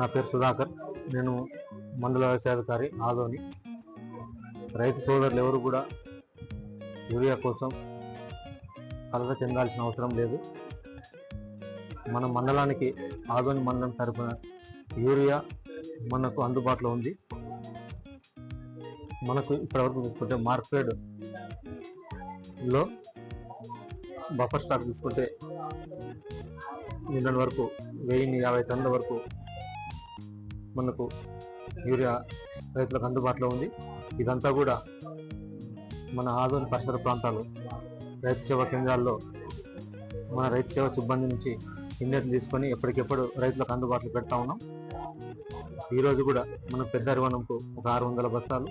నా పేరు సుధాకర్. నేను మండల వ్యవసాయాధికారి ఆదోని. రైతు సోదరులు ఎవరు కూడా యూరియా కోసం కలత చెందాల్సిన అవసరం లేదు. మన మండలానికి ఆదోని మండలం తరపున యూరియా మనకు అందుబాటులో ఉంది. మనకు ఇప్పటివరకు తీసుకుంటే మార్కెట్లో బఫర్ స్టాక్ తీసుకుంటే నిన్నటి వరకు వెయ్యి యాభై టన్నుల వరకు మనకు యూరియా రైతులకు అందుబాటులో ఉంది. ఇదంతా కూడా మన ఆదోని పరిసర ప్రాంతాలు రైతు సేవా కేంద్రాల్లో మన రైతు సేవ సిబ్బంది నుంచి ఇండియన్ తీసుకొని ఎప్పటికెప్పుడు రైతులకు అందుబాటులో పెడతా ఉన్నాం. ఈరోజు కూడా మన పెద్ద అరివనంకు ఒక ఆరు వందల బస్తాలు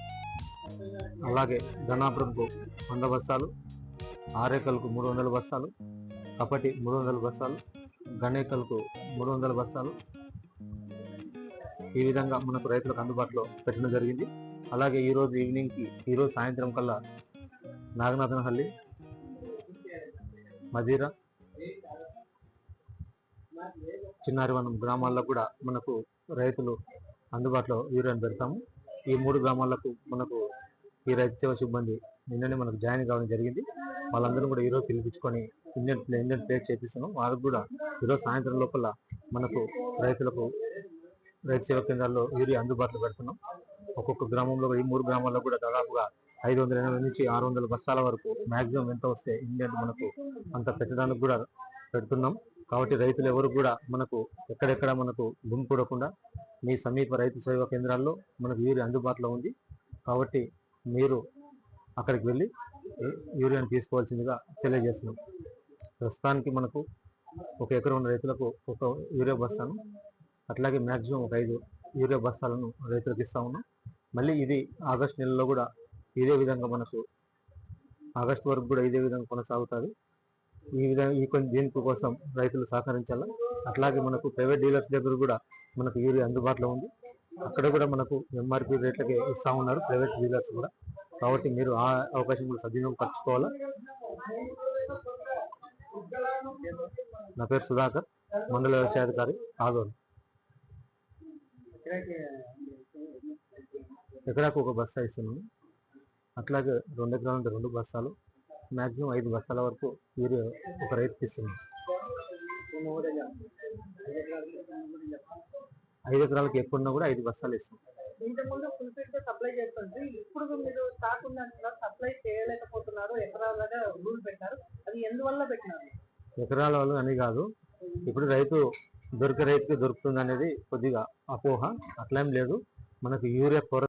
అలాగే ధనాపురంకు వంద బస్తాలు ఆరేకల్కు మూడు వందల బస్తాలు కపటి మూడు వందల బస్తాలు గణేకల్కు మూడు వందల బస్తాలు ఈ విధంగా మనకు రైతులకు అందుబాటులో పెట్టడం జరిగింది. అలాగే ఈరోజు ఈవినింగ్కి ఈవినింగ్కి ఈ రోజు సాయంత్రం కల్లా నాగనాథనహల్లి మదిర చిన్నారివనం గ్రామాల్లో కూడా మనకు రైతులు అందుబాటులో యూరియాను పెడతాము. ఈ మూడు గ్రామాలకు మనకు ఈ రైతు సేవ సిబ్బంది నిన్ననే మనకు జాయిన్ కావడం జరిగింది. వాళ్ళందరూ కూడా ఈరోజు పిలిపించుకొని ఇండియన్ ఇండియన్ ప్లేస్ చేపిస్తున్నాం. వాళ్ళకు కూడా ఈరోజు సాయంత్రం లోపల మనకు రైతులకు రైతు సేవా కేంద్రాల్లో యూరియా అందుబాటులో పెడుతున్నాం. ఒక్కొక్క గ్రామంలో ఈ మూడు గ్రామాల్లో కూడా దాదాపుగా ఐదు వందల ఎనభై నుంచి ఆరు వందల బస్తాల వరకు మాక్సిమం ఎంత వస్తే ఇండియన్ మనకు అంత పెట్టడానికి కూడా పెడుతున్నాం. కాబట్టి రైతులు ఎవరు కూడా మనకు ఎక్కడెక్కడ మనకు గుమికూడకుండా మీ సమీప రైతు సేవా కేంద్రాల్లో మనకు యూరియా అందుబాటులో ఉంది. కాబట్టి మీరు అక్కడికి వెళ్ళి యూరియాను తీసుకోవాల్సిందిగా తెలియజేస్తున్నాం. ప్రస్తుతానికి మనకు ఒక ఎకరం ఉన్న రైతులకు ఒక యూరియా బస్తాను అట్లాగే మ్యాక్సిమం ఒక ఐదు యూరియా బస్తాలను రైతులకు ఇస్తా ఉన్నాం. మళ్ళీ ఇది ఆగస్ట్ నెలలో కూడా ఇదే విధంగా మనకు ఆగస్ట్ వరకు కూడా ఇదే విధంగా కొనసాగుతుంది. ఈ విధంగా ఈ కొన్ని దీనికి కోసం రైతులు సహకరించాలి? అట్లాగే మనకు ప్రైవేట్ డీలర్స్ దగ్గర కూడా మనకు యూరియా అందుబాటులో ఉంది. అక్కడ కూడా మనకు ఎంఆర్పి రేట్లకే ఇస్తా ఉన్నారు ప్రైవేట్ డీలర్స్ కూడా. కాబట్టి మీరు ఆ అవకాశం కూడా సద్వినియోగం పరచుకోవాలా? నా పేరు సుధాకర్ మండల వ్యవసాయాధికారి ఆదోని. ఎకరాకు ఒక బస్తా ఇస్తున్నాము అట్లాగే రెండు ఎకరాలంటే రెండు బస్తాలు మాక్సిమం ఐదు బస్తాల వరకు యూరియా ఒక రైతుకి ఇస్తున్నాం. ఐదు ఎకరాలకు ఎక్కువ కూడా ఐదు బస్తాలు ఇస్తాం ఇంతకుముందు ఫుల్ ఫిట్ సప్లై ఇప్పుడు మీరు స్టాక్ ఉందంటున్నారు. సప్లై చేయలేకపోతున్నారు. ఎకరాలుగా రూల్ పెట్టారు. అది ఎందువల్ల పెట్టినారు? ఎకరాల వల్ల అని కాదు. ఇప్పుడు రైతు దొరికే రైతుకి దొరుకుతుంది అనేది కొద్దిగా అపోహ. అట్లేం లేదు. మనకు యూరియా కొర